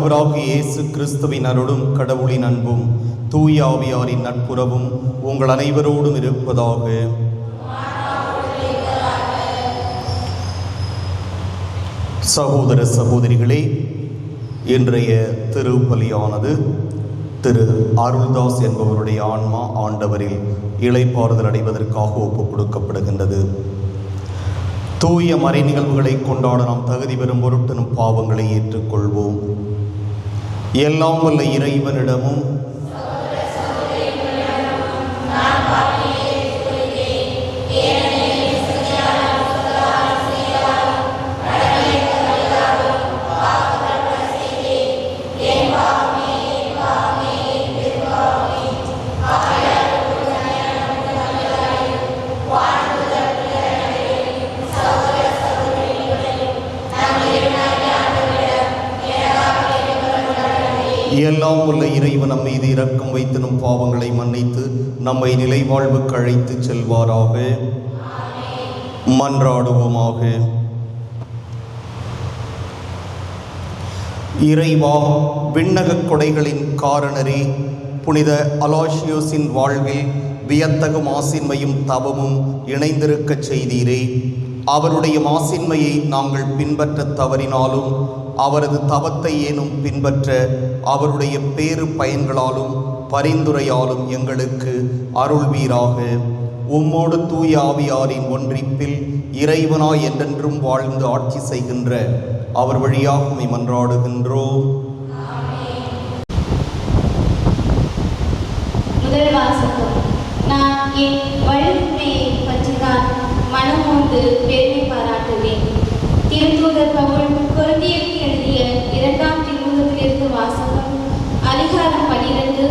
ஆண்டவராகிய இயேசு கிறிஸ்துவின் அருளும் கடவுளின் அன்பும் தூய ஆவியாரின் நட்புறவும் உங்கள் அனைவரோடும் இருப்பதாக. சகோதர சகோதரிகளே இன்றைய திருப்பலியானது திரு அருள்தாஸ் என்பவருடைய ஆன்மா ஆண்டவரில் இலைப்பாறுதல் அடைவதற்காக ஒப்புக் கொடுக்கப்படுகின்றது. தூய மறை நிகழ்வுகளை கொண்டாட நாம் தகுதி பெறும் பொருட்டு நம் பாவங்களை ஏற்றுக்கொள்வோம். எல்லாம் வல்ல இறைவனிடமும் எல்லாம் உள்ள இறைவன் நம்மை மீது இரக்கம் வைத்து நம் பாவங்களை மன்னித்து நம்மை நிலைவாழ்வுக்கு அழைத்து செல்வாராக. மன்றாடுவோமாக. இறைவா விண்ணகக் கொடைகளின் காரணரே புனித அலாஷியோஸின் வாழ்வில் வியத்தகு மாசின்மையும் தவமும் இணைந்திருக்கச் செய்தீரே. அவருடைய மாசின்மையை நாங்கள் பின்பற்ற தவறினாலும் அவரது தவத்தை ஏனும் பின்பற்ற அவருடைய பேறு பயன்களாலும் பரிந்துரையாலும் எங்களுக்கு அருள்வீராக. உம்மோடு தூய ஆவியாரின் ஒன்றிப்பில் இறைவனாய் என்றென்றும் வாழ்ந்து ஆட்சி செய்கின்ற அவர் வழியாக மன்றாடுகின்றோம். முதல் வாசகம். நான் என் வழிமுறையை பற்றிதான் மனமோந்து பெருமை பாராட்டுவேன். திருத்தூதர் பவுல் கொரிந்தியருக்கு எழுதிய இரண்டாம் அதிகாரம் பனிரெண்டு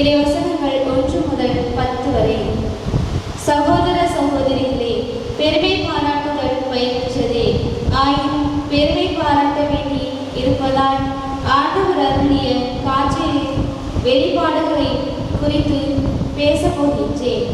இறைவசனங்கள் ஒன்று முதல் பத்து வரை. சகோதர சகோதரிகளே பெருமை பாராட்டுதல் பயிற்சதே ஆயினும் பெருமை பாராட்ட வேண்டி இருப்பதால் ஆண்டவர் அருளிய காட்சியின் வெளிப்பாடுகளை குறித்து பேசப் போகின்றேன்.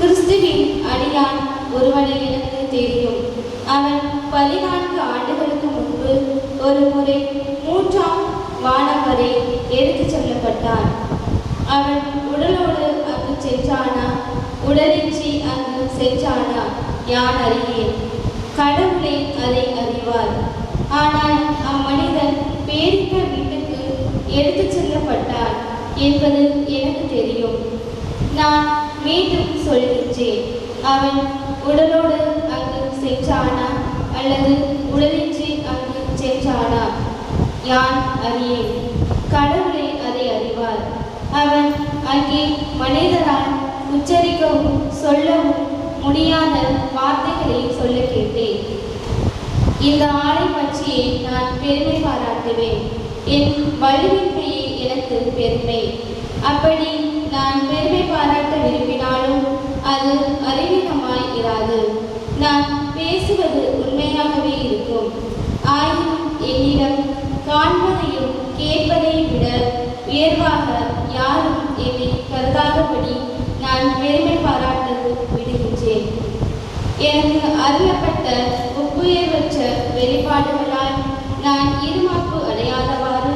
கிறிஸ்துவின் அடியான் ஒருவனை எனக்கு தெரியும். அவன் பதினான்கு ஆண்டுகளுக்கு முன்பு ஒரு முறை மூன்றாம் வானம் வரை எடுத்துச் செல்லப்பட்டான். அவன் உடலோடு அங்கு சென்றானா? உடலின்றி அங்கு சென்றானா? யான் அறியேன். கடவுளை அதை அறிவார். ஆனால் அம்மனிதன் பேரிட்ட வீட்டுக்கு எடுத்துச் செல்லப்பட்டார் என்பது எனக்கு தெரியும். நான் மீண்டும் சொல்கின்றேன் அவன் உடலோடு அங்கு சென்றானா அல்லது உடலின்றி அங்கு சென்றானா? யான் அறியேன் கடவுளை அதை அறிவார். அவன் அங்கே மனிதரால் உச்சரிக்கவும் சொல்லவும் முடியாத வார்த்தைகளை சொல்ல கேட்டேன். இந்த ஆளை பற்றியே நான் பெருமை பாராட்டுவேன். என் வலுவின்மையே எனக்கு பெருமை. அப்படி நான் பெருமை பாராட்ட விரும்பினாலும் அது அறிமுகமாய் இராது. நான் பேசுவது உண்மையாகவே இருக்கும். ஆயினும் என்னிடம் காண்பதையும் கேட்பதையும் விட உயர்வாக யாரும் என்னை கருதாதபடி நான் பெருமை பாராட்டு விடுகின்றேன். எனக்கு அருளப்பட்ட ஒப்புயர்வற்ற வெளிப்பாடுகளால் நான் இருமாப்பு அடையாதவாறு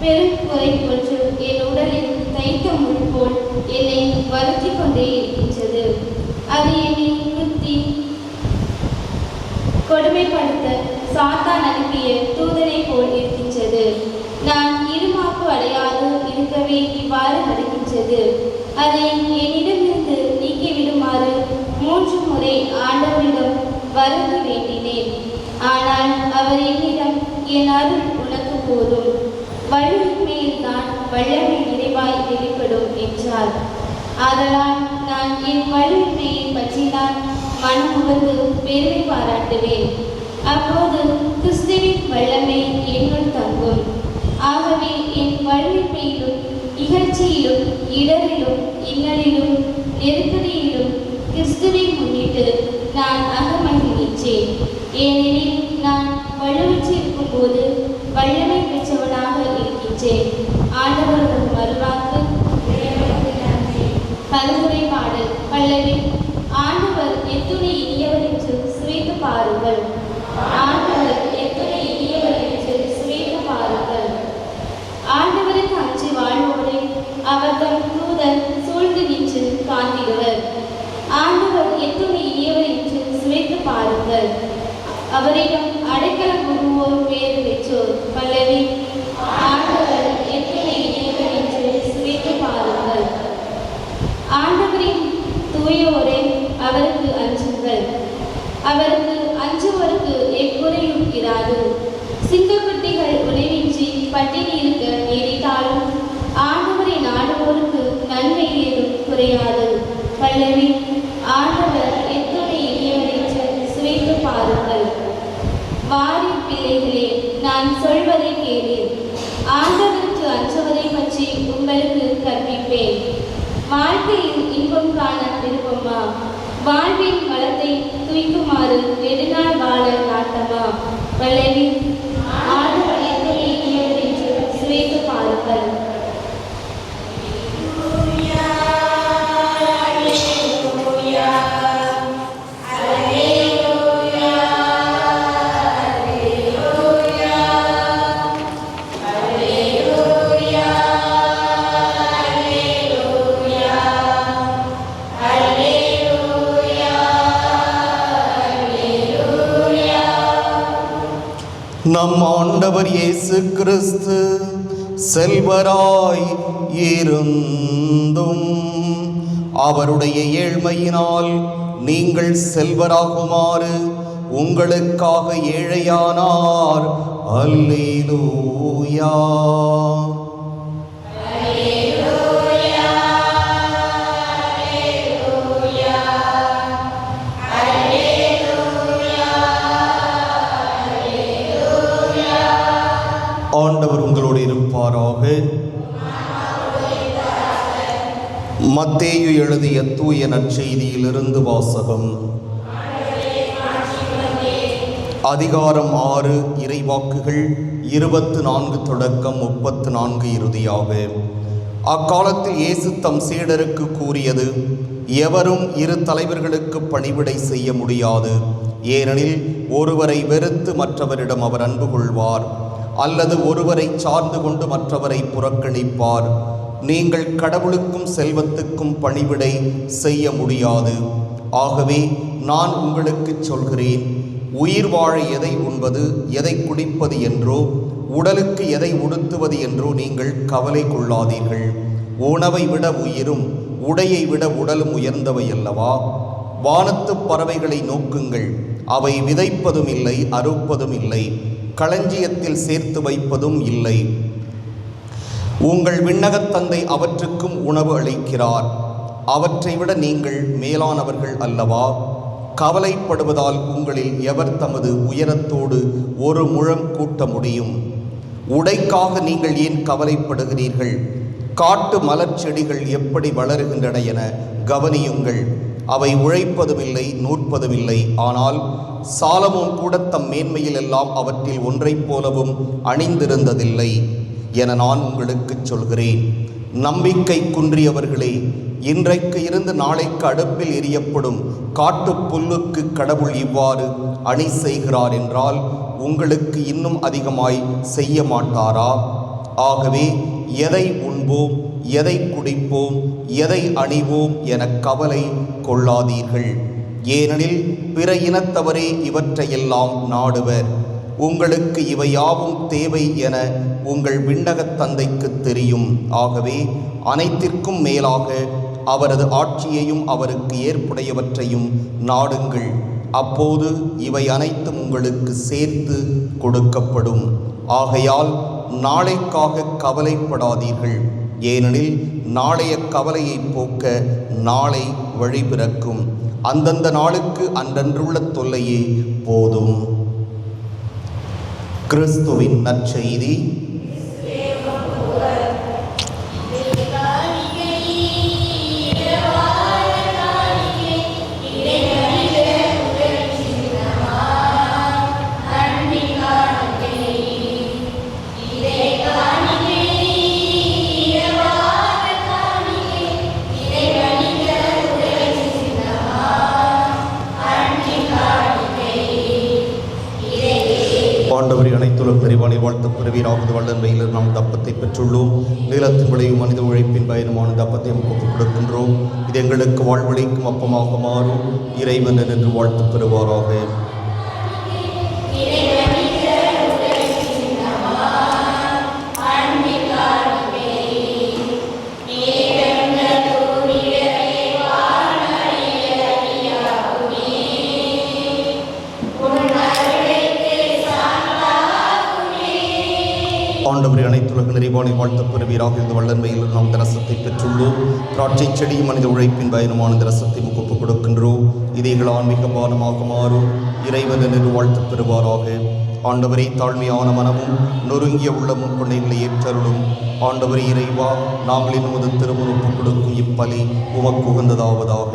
பெரும் குறை ஒன்று என் உடலில் தைத்த முள் போல் என்னை வருத்தி கொண்டே இருக்கின்றது. அது என்னை குத்தி கொடுமைப்படுத்த சாத்தான் அனுப்பிய தூதனை போல் இருக்கின்றது நான் இருமாப்பு அடையாது இருக்கவே இவ்வாறு நடக்கின்றது அதை என்னிடமிருந்து நீக்கிவிடுமாறு மூன்று முறை ஆண்டவரிடம் வருந்தி வேண்டினேன். ஆனால் அவர் என்னிடம் என் அருள் உனக்கு போதும். வலுமையில் தான் வல்லமை நிறைவாய் வெளிப்படும் என்றார். ஆதலால் நான் என் வழிமையை பற்றி தான் மனமுகந்து பெருமை பாராட்டுவேன். அப்போது கிறிஸ்துவின் வல்லமை என்னுள் தங்கும். ஆகவே என் வலுமையிலும் இகழ்ச்சியிலும் இடரிலும் இன்னலிலும் நெருக்கடியிலும் கிறிஸ்துவை முன்னிட்டு நான் அகமகிழ்ச்சேன் ஏனெனில் நான் வலுவற்றிருக்கும் போது வல்லமை பெற்றவனாக இருக்கின்றேன். ஆண்டவர்கள் வருவாக்கு பல்முறை பாடல் பல்லவி வாழ்வின் வளத்தை துய்க்குமாறு நெடுநாள் வாழ நாட்டமா வளை நம் ஆண்டவர் இயேசு கிறிஸ்து செல்வராய் இருந்தும். அவருடைய ஏழ்மையினால் நீங்கள் செல்வராகுமாறு உங்களுக்காக ஏழையானார். அல்லேலூயா. ஆண்டவர் உங்களோடு இருப்பாராக. மத்தேயு எழுதிய தூய நற்செய்தியிலிருந்து வாசகம். அதிகாரம் ஆறு இறைவாக்குகள் இருபத்து நான்கு தொடக்கம் முப்பத்து நான்கு இறுதியாக. அக்காலத்தில் இயேசு தம் சீடருக்கு கூறியது எவரும் இரு தலைவர்களுக்கு பணிவிடை செய்ய முடியாது. ஏனெனில் ஒருவரை வெறுத்து மற்றவரிடம் அவர் அன்பு கொள்வார். அல்லது ஒருவரை சார்ந்து கொண்டு மற்றவரை புறக்கணிப்பார். நீங்கள் கடவுளுக்கும் செல்வத்துக்கும் பணிவிடை செய்ய முடியாது. ஆகவே நான் உங்களுக்கு சொல்கிறேன் உயிர் வாழ எதை உண்பது எதை குடிப்பது என்றோ உடலுக்கு எதை உடுத்துவது என்றோ நீங்கள் கவலை கொள்ளாதீர்கள். உணவை விட உயிரும் உடையை விட உடலும் உயர்ந்தவை அல்லவா? வானத்து பறவைகளை நோக்குங்கள் அவை விதைப்பதும் இல்லை அறுப்பதும் இல்லை களஞ்சியத்தில் சேர்த்து வைப்பதும் இல்லை. உங்கள் விண்ணகத் தந்தை அவற்றுக்கும் உணவு அளிக்கிறார். அவற்றை விட நீங்கள் மேலானவர்கள் அல்லவா? கவலைப்படுவதால் உங்களில் எவர் தமது உயரத்தோடு ஒரு முழம் கூட்ட முடியும்? உடைக்காக நீங்கள் ஏன் கவலைப்படுகிறீர்கள்? காட்டு மலர் செடிகள் எப்படி வளருகின்றன என கவனியுங்கள். அவை உழைப்பதுமில்லை நூற்பதுமில்லை. ஆனால் சாலமும் கூட தம் மேன்மையில் எல்லாம் அவற்றில் ஒன்றைப் போலவும் அணிந்திருந்ததில்லை என நான் உங்களுக்கு சொல்கிறேன். நம்பிக்கை குன்றியவர்களே இன்றைக்கு இருந்து நாளைக்கு அடுப்பில் எரியப்படும் காட்டுப் புல்லுக்கு கடவுள் இவ்வாறு அணி செய்கிறார் என்றால் உங்களுக்கு இன்னும் அதிகமாய் செய்ய மாட்டாரா? ஆகவே எதை உண்போம்? எதை குடிப்போம் எதை அணிவோம் என கவலை கொள்ளாதீர்கள். ஏனெனில் பிற இனத்தவரே இவற்றையெல்லாம் நாடுவர். உங்களுக்கு இவையாவும் தேவை என உங்கள் விண்ணகத் தந்தைக்கு தெரியும். ஆகவே அனைத்திற்கும் மேலாக அவரது ஆட்சியையும் அவருக்கு ஏற்புடையவற்றையும் நாடுங்கள். அப்போது இவை அனைத்தும் உங்களுக்கு சேர்த்து கொடுக்கப்படும். ஆகையால் நாளைக்காக கவலைப்படாதீர்கள். ஏனெனில் நாளைய கவலையை போக்க நாளை வழிபிறக்கும் அந்தந்த நாளுக்கு அன்றன்றுள்ள தொல்லையே போதும். கிறிஸ்துவின் நற்செய்தி. வீராவது வல்லன்மையில் நாம் தப்பத்தை பெற்றுள்ளோம். நீளத்தின் விளையும் மனித உழைப்பின் பயனுமான தப்பத்தை நமக்கு கொடுக்கின்றோம். இது எங்களுக்கு வாழ்வழிக்கும் அப்பமாக மாறும் இறைவன் என்று வாழ்த்து பெறுவாராக. நிறைவானை பெறுவீராக இந்த வல்லன்மையில் நாம் இந்த ரசத்தை பெற்றுள்ளோம். திராட்சை செடியும் மனித உழைப்பின் பயணமான இந்த ரசத்தை முகப்பு கொடுக்கின்றோம். இதைகள் ஆன்மீக பானமாக மாறும். இறைவன் என்று பெறுவாராக. ஆண்டவரை தாழ்மையான மனமும் நொறுங்கிய உள்ளமும் கொண்டைகளை ஏற்றருளும். ஆண்டவரை இறைவா நாங்களின் இன்னும் திருமணம் ஒப்புக் கொடுக்கும் இப்பலி உமக்கு உகந்ததாவதாக.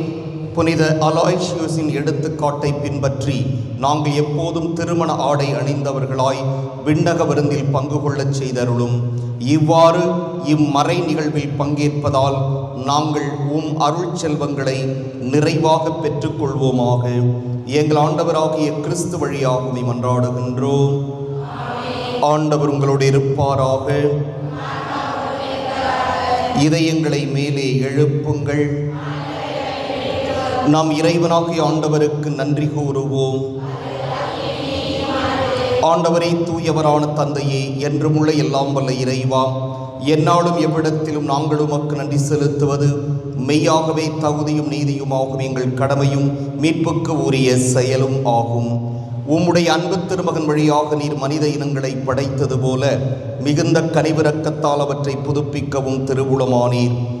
புனித அலாய்ஷியோஸின் எடுத்துக்காட்டை பின்பற்றி நாங்கள் எப்போதும் திருமண ஆடை அணிந்தவர்களாய் விண்ணக விருந்தில் பங்கு கொள்ளச் செய்தருளும். இவ்வாறு இம்மறை நிகழ்வில் பங்கேற்பதால் நாங்கள் உம் அருள் செல்வங்களை நிறைவாக பெற்றுக்கொள்வோமாக. எங்கள் ஆண்டவராகிய கிறிஸ்து வழியாகவே மன்றாடுகின்றோம். ஆண்டவர் உங்களோடு இருப்பாராக. இதயங்களை மேலே எழுப்புங்கள். நாம் இறைவனாகிய ஆண்டவருக்கு நன்றி கூறுவோம். ஆண்டவரே தூயவரான தந்தையே என்றும் உள்ள எல்லாம் வல்ல இறைவா எந்நாளும் எவ்விடத்திலும் நாங்கள் உமக்கு நன்றி செலுத்துவது மெய்யாகவே தகுதியும் நீதியுமாகும் எங்கள் கடமையும் மீட்புக்கு உரிய செயலும் ஆகும். உம்முடைய அன்பு திருமகன் வழியாக நீர் மனித இனங்களை படைத்தது போல மிகுந்த கனிவிறக்கத்தால் அவற்றை புதுப்பிக்கவும் திருவுளமானீர்.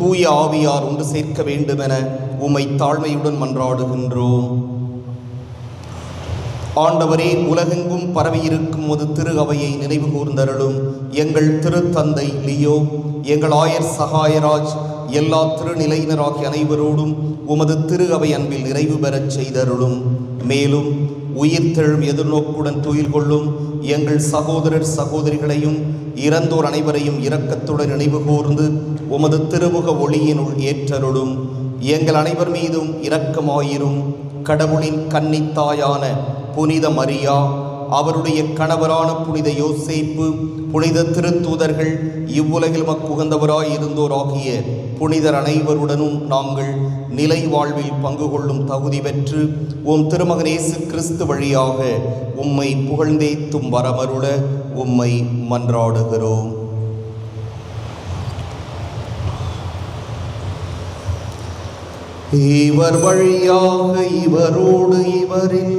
தூய ஆவியார் ஒன்று சேர்க்க வேண்டுமென உம்மை தாழ்மையுடன் மன்றாடுகின்றோம். ஆண்டவரே உலகெங்கும் பரவியிருக்கும் ஒரு திரு அவையை நினைவு கூர்ந்தருளும். எங்கள் திருத்தந்தை லியோ எங்கள் ஆயர் சகாயராஜ் எல்லா திருநிலையினராகிய அனைவரோடும் உமது திரு அவை அன்பில் நிறைவு பெறச் செய்தருளும். மேலும் உயிர்த்தெழும் எதிர்நோக்குடன் துயில் கொள்ளும் எங்கள் சகோதரர் சகோதரிகளையும் இறந்தோர் அனைவரையும் இரக்கத்துடன் நினைவு கூர்ந்து உமது திருமுக ஒளியினுள் ஏற்றருளும். எங்கள் அனைவர் மீதும் இரக்கமாயிரும். கடவுளின் கன்னித்தாயான புனித மரியா அவருடைய கணவரான புனித யோசேப்பு புனித திருத்தூதர்கள் இவ்வுலகில் மக்குகந்தவராய் இருந்தோராகிய புனிதர் அனைவருடனும் நாங்கள் நிலை வாழ்வில் பங்கு கொள்ளும் தகுதி பெற்று உம் திருமகனேசு கிறிஸ்து வழியாக உம்மை புகழ்ந்தேத்தும் வரமருள உம்மை மன்றாடுகிறோம். இவர் வழியாக இவரோடு இவரில்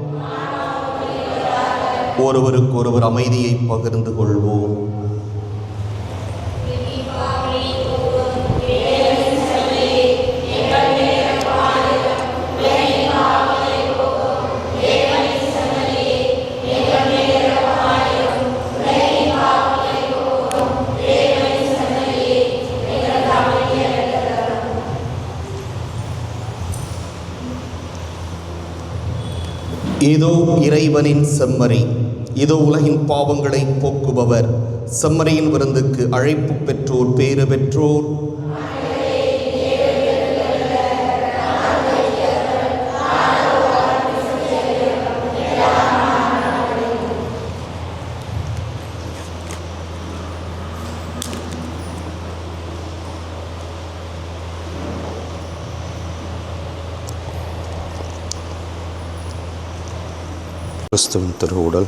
ஒருவருக்கு ஒருவர் அமைதியை பகிர்ந்து கொள்வோம். இதோ இறைவனின் செம்மறி. இதோ உலகின் பாவங்களை போக்குபவர். செம்மறையின் விருந்துக்கு அழைப்பு பெற்றோர் பேறு பெற்றோர். கிறிஸ்துவின் திருவுடல்.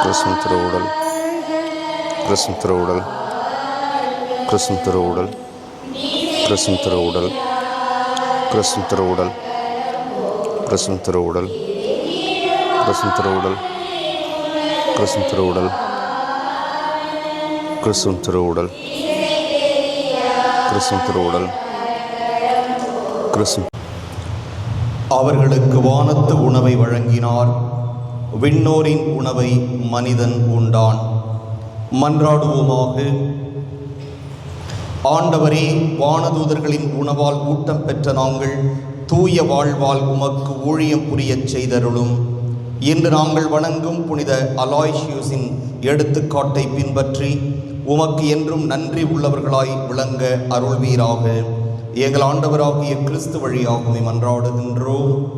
கிறிஸ்துவின் திருவுடல் கிறிஸ்துவின் திருவுடல் கிறிஸ்துவின் திருவுடல் கிறிஸ்துவின் திருவுடல் கிறிஸ்துவின் திருவுடல் கிருஷ்ண திருவுடல் கிறிஸ்துவின் திருவுடல் கிறிஸ்துவின் திருவுடல் கிறிஸ்துவின் திருவுடல் கிறிஸ்துவின் திருவுடல் கிறிஸ்து அவர்களுக்கு வானத்து உணவை வழங்கினார் விண்ணோரின் உணவை மனிதன் உண்டான். மன்றாடுவோமாக. ஆண்டவரே வானதூதர்களின் உணவால் ஊட்டம் பெற்ற நாங்கள் தூய வாழ்வால் உமக்கு ஊழியம் புரியச் செய்தருளும். இன்று நாங்கள் வணங்கும் புனித அலாய்ஷியூஸின் எடுத்துக்காட்டை பின்பற்றி உமக்கு என்றும் நன்றி உள்ளவர்களாய் விளங்க அருள்வீராக. எங்கள் ஆண்டவராகிய கிறிஸ்து வழியாகவே மன்றாடுகின்றோம்.